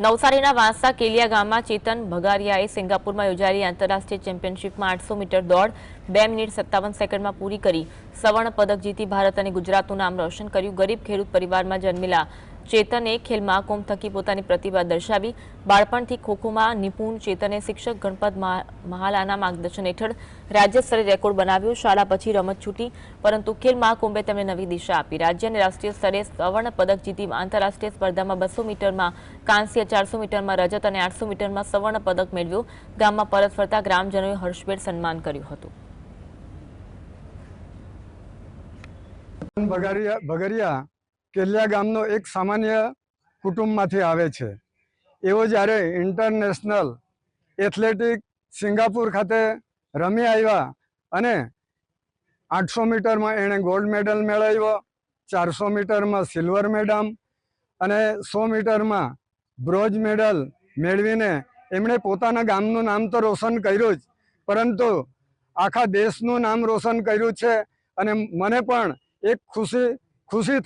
નવસારીના વાંસા કેલિયા ગામમાં ચેતન ભગારિયાએ સિંગાપુરમાં યોજાયેલી આંતરરાષ્ટ્રીય ચેમ્પિયનશીપમાં આઠસો મીટર દોડ, બે મિનિટ સત્તાવન સેકન્ડમાં પૂરી કરી. સવર્ણ પદક જીતી ભારત અને ગુજરાતનું નામ રોશન કર્યું. ગરીબ ખેડૂત પરિવારમાં જન્મેલા ચેતને ખેલ મહાકુંભ થકી પોતાની પ્રતિભા દર્શાવી બાળપણથી ખોખોમાં નિપુણ ચેતને શિક્ષક ગણપત મહાલાના માર્ગદર્શન હેઠળ રાજ્ય સ્તરે રેકોર્ડ બનાવ્યો. શાળા પછી રમત છૂટી, પરંતુ ખેલ મહાકુંભે તેમને નવી દિશા આપી. રાજ્ય અને રાષ્ટ્રીય સ્તરે સવર્ણ પદક જીતી આંતરરાષ્ટ્રીય સ્પર્ધામાં બસો મીટરમાં, કાંસ્ય ચારસો મીટરમાં રજત અને આઠસો મીટરમાં સવર્ણ પદક મેળવ્યો. ગામમાં પરત ફરતા ગ્રામજનોએ હર્ષભેર સન્માન કર્યું હતું. ભગરિયા કેલિયા ગામનો એક સામાન્ય કુટુંબમાંથી આવે છે. એવો જ્યારે ઇન્ટરનેશનલ એથ્લેટિક સિંગાપુર ખાતે રમી આવ્યા અને આઠસો મીટરમાં એણે ગોલ્ડ મેડલ મેળવ્યો, ચારસો મીટરમાં સિલ્વર મેડમ અને સો મીટરમાં બ્રોન્ઝ મેડલ મેળવીને એમણે પોતાના ગામનું નામ તો રોશન કર્યું જ, પરંતુ આખા દેશનું નામ રોશન કર્યું છે અને મને પણ એક ખુશી ખુશી